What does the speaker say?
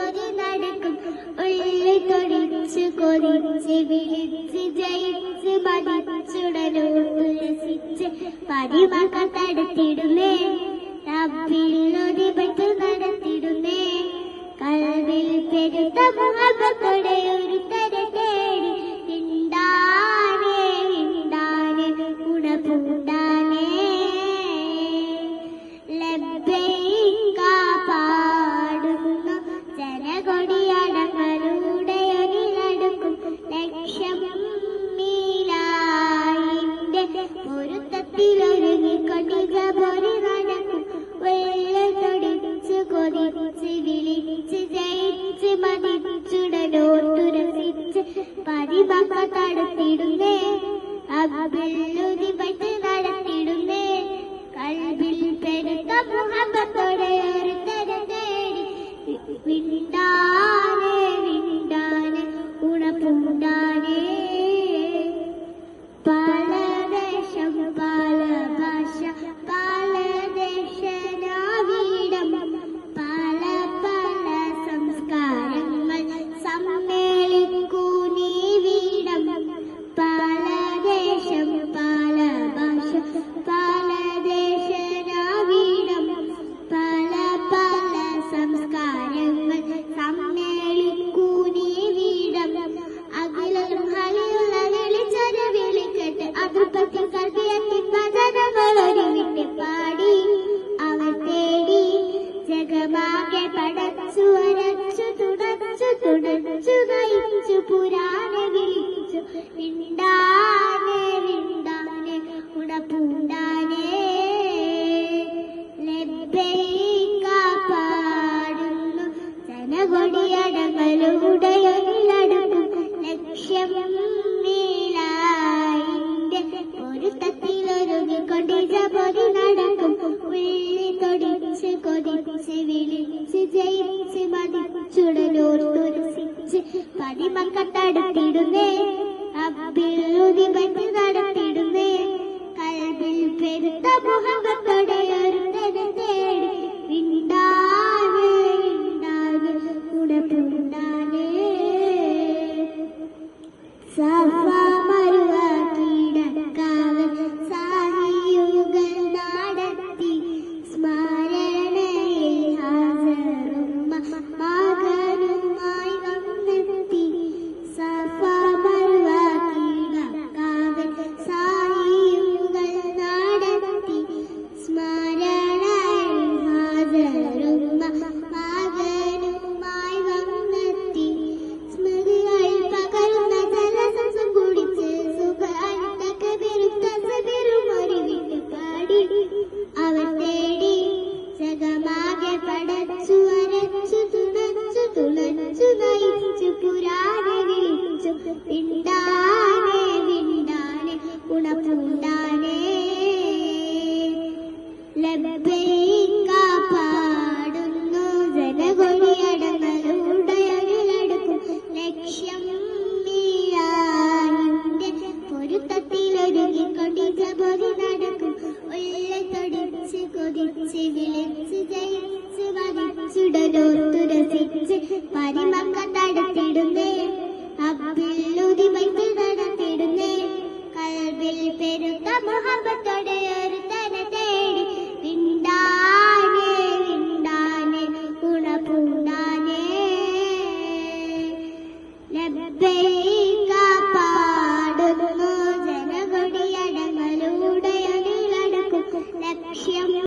കൊതി നടക്കും. ഉള്ളി തൊടിച്ച് കൊതിച്ച് വിളിച്ച് ജയിച്ച് മതിച്ചുടലോ ഉല്ലസിച്ച് പതിമക്കൾ തടുത്തിടുമേ തപ്പിലൊതിപെട്ട് നടത്തിടുമേ കൽവിൽ പെരുത്ത മുഹബത്തോടെ ഒരു പൊരുത്തത്തിലൊരുങ്ങിക്കൊണ്ടിക പൊരി നടക്കും. വെള്ളത്തൊടിച്ച് കൊതിച്ച് വിളിച്ച് ജയിച്ച് മതിച്ചുടനോട്ടുരസിച്ച് പതിമക്ക തടുത്തിടുന്നേ. അബ്ബില്ലുതിപറ്റ് നടത്തിടുന്നേ വിളിച്ചു. ലക്ഷ്യം നടക്കും. കൊതിച്ച് വിളിച്ച് ജയിച്ച് മതിച്ചുടലോർത്തുരസിച്ച് പതിമക്ക അബ്ബിൽ അബ്ബിലുതി പറ്റി നടത്തിടുന്നേ. കൽവിൽ പെരുത്ത മുഹബത്തോടെ കരുണ പൂണ്ടാനേ ലബൈക പാടുന്നു ജനകൊടിയടങ്ങലൂടയടക്കും ലക്ഷ്യം നീയാന്റെ പൊരുത്തത്തിലൊരുങ്ങിക്കൊണ്ടി ജപതി നടക്കും. ഉള്ളത്തൊടിച്ച് കൊതിച്ച് വിളിച്ച് ജയിച്ച് വധിച്ചുടലോത്തു പരി मेरी